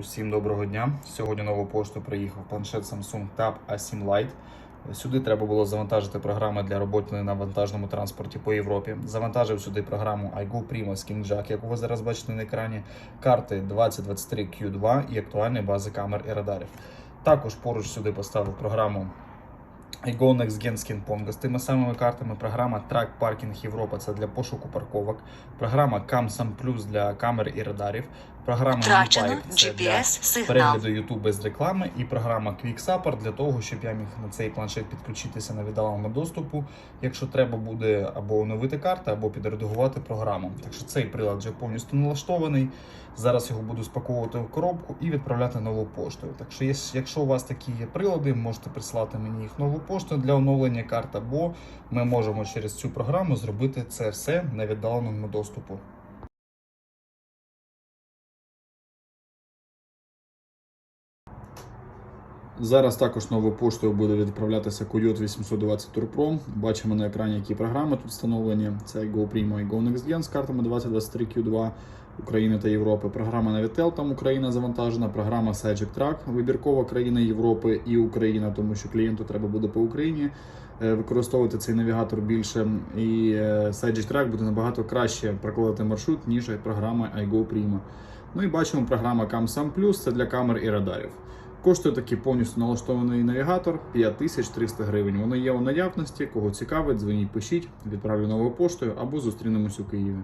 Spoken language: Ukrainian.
Усім доброго дня. Сьогодні нову пошту приїхав планшет Samsung Tab A7 Lite. Сюди треба було завантажити програми для роботи на вантажному транспорті по Європі. Завантажив сюди програму iGo Primo з King Jack, яку ви зараз бачите на екрані, карти 2023 Q2 і актуальні бази камер і радарів. Також поруч сюди поставив програму iGo Next Gen Skin Pongo з тими самими картами. Програма Track Parking Європа це для пошуку парковок. Програма CamSam Plus для камер і радарів. Програма Втрачено GPS-сигнал. перегляду YouTube без реклами і програма Quick Support для того, щоб я міг на цей планшет підключитися на віддаленому доступу, якщо треба буде або оновити карти, або підредагувати програму. Так що цей прилад вже повністю налаштований. Зараз його буду спаковувати в коробку і відправляти нову поштою. Так що, якщо у вас такі є прилади, можете прислати мені їх нову пошту для оновлення карт, або ми можемо через цю програму зробити це все на віддаленому доступу. Зараз також новою поштою буде відправлятися Coyote 820 Tour Pro. Бачимо на екрані, які програми тут встановлені. Це Go Primo і Go Next з картами 2023 Q2 України та Європи. Програма Navitel, там Україна завантажена. Програма Sagic Track, вибіркова країна Європи і Україна, тому що клієнту треба буде по Україні е, використовувати цей навігатор більше. І е, Sagic Track буде набагато краще прокладати маршрут, ніж програма iGo Primo. Ну і бачимо програма CamSam Plus, це для камер і радарів. Коштує такий повністю налаштований навігатор 5300 гривень. Воно є у наявності. Кого цікавить, дзвоніть, пишіть, відправлю новою поштою або зустрінемось у Києві.